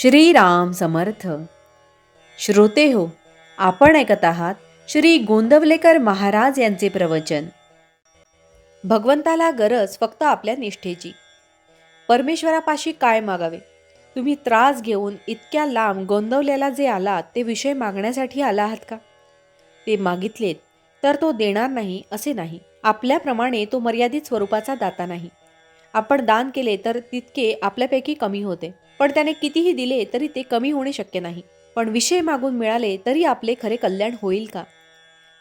श्रीराम समर्थ. श्रोते हो आपण ऐकत आहात श्री गोंदवलेकर महाराज यांचे प्रवचन. भगवंताला गरज फक्त आपल्या निष्ठेची. परमेश्वरापाशी काय मागावे? तुम्ही त्रास घेऊन इतक्या लांब गोंदवलेला जे आलात ते विषय मागण्यासाठी आला आहात का? ते मागितलेत तर तो देणार नाही असे नाही. आपल्याप्रमाणे तो मर्यादित स्वरूपाचा दाता नाही. आपण दान केले तर तितके आपल्यापैकी कमी होते. पण त्याने कितीही दिले तरी ते कमी होणे शक्य नाही. पण विषय मागून मिळाले तरी आपले खरे कल्याण होईल का?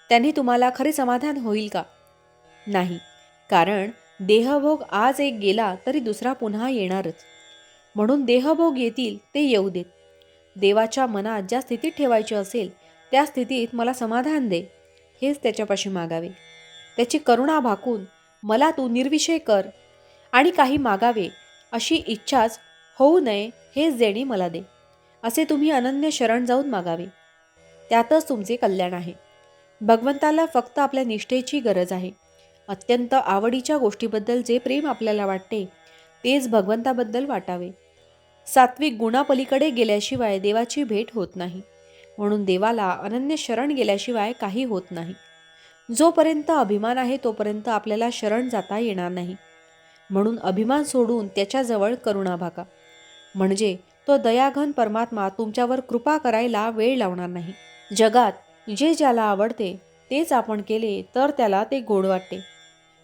त्याने तुम्हाला खरे समाधान होईल का? नाही. कारण देहभोग आज एक गेला तरी दुसरा पुन्हा येणारच. म्हणून देहभोग येतील ते येऊ देत. देवाच्या मनात ज्या स्थितीत ठेवायचे असेल त्या स्थितीत मला समाधान दे. हेच त्याच्यापाशी मागावे. त्याची करुणा भाकून मला तू निर्विषय कर आणि काही मागावे अशी इच्छाच होऊ नये हेच देणी मला दे. असे तुम्ही अनन्य शरण जाऊन मागावे. त्यातच तुमचे कल्याण आहे. भगवंताला फक्त आपल्या निष्ठेची गरज आहे. अत्यंत आवडीच्या गोष्टीबद्दल जे प्रेम आपल्याला वाटते तेच भगवंताबद्दल वाटावे. सात्विक गुणापलीकडे गेल्याशिवाय देवाची भेट होत नाही. म्हणून देवाला अनन्य शरण गेल्याशिवाय काही होत नाही. जोपर्यंत अभिमान आहे तोपर्यंत आपल्याला शरण जाता येणार नाही. म्हणून अभिमान सोडून त्याच्याजवळ करुणा भागा. म्हणजे तो दयाघन परमात्मा तुमच्यावर कृपा करायला वेळ लावणार नाही. जगात जे ज्याला आवडते तेच आपण केले तर त्याला ते गोड वाटते.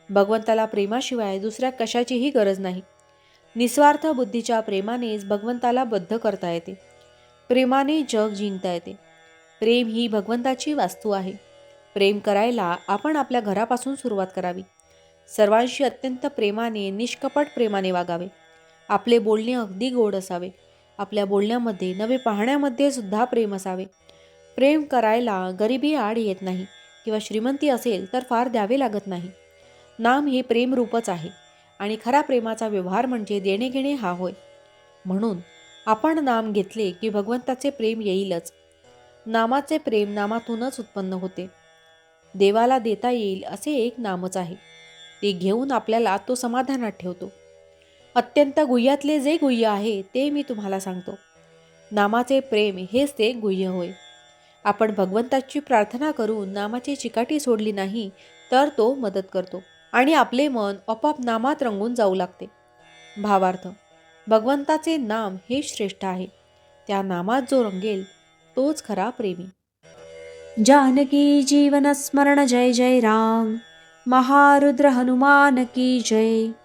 भगवंताला प्रेमाशिवाय दुसऱ्या कशाचीही गरज नाही. निस्वार्थ बुद्धीच्या प्रेमानेच भगवंताला बद्ध करता येते. प्रेमाने जग जिंकता येते. प्रेम ही भगवंताची वास्तू आहे. प्रेम करायला आपण आपल्या घरापासून सुरुवात करावी. सर्वांशी अत्यंत प्रेमाने निष्कपट प्रेमाने वागावे. आपले बोलणे अगदी गोड असावे. आपल्या बोलण्यामध्ये नवे पाहण्यामध्ये सुद्धा प्रेम असावे. प्रेम करायला गरिबी आड येत नाही किंवा श्रीमंती असेल तर फार द्यावे लागत नाही. नाम हे प्रेमरूपच आहे आणि खरा प्रेमाचा व्यवहार म्हणजे देणे घेणे हा होय. म्हणून आपण नाम घेतले की भगवंताचे प्रेम येईलच. नामाचे प्रेम नामातूनच उत्पन्न होते. देवाला देता येईल असे एक नामच आहे. ते घेऊन आपल्याला तो समाधानात ठेवतो. अत्यंत गुह्यातले जे गुह्य आहे ते मी तुम्हाला सांगतो. नामाचे प्रेम हेच ते गुह्य होय. आपण भगवंताची प्रार्थना करून नामाची चिकाटी सोडली नाही तर तो मदत करतो आणि आपले मन आपोआप नामात रंगून जाऊ लागते. भावार्थ भगवंताचे नाम हे श्रेष्ठ आहे. त्या नामात जो रंगेल तोच खरा प्रेमी. जानकी जीवन स्मरण जय जय राम. महारुद्र हनुमान की जय.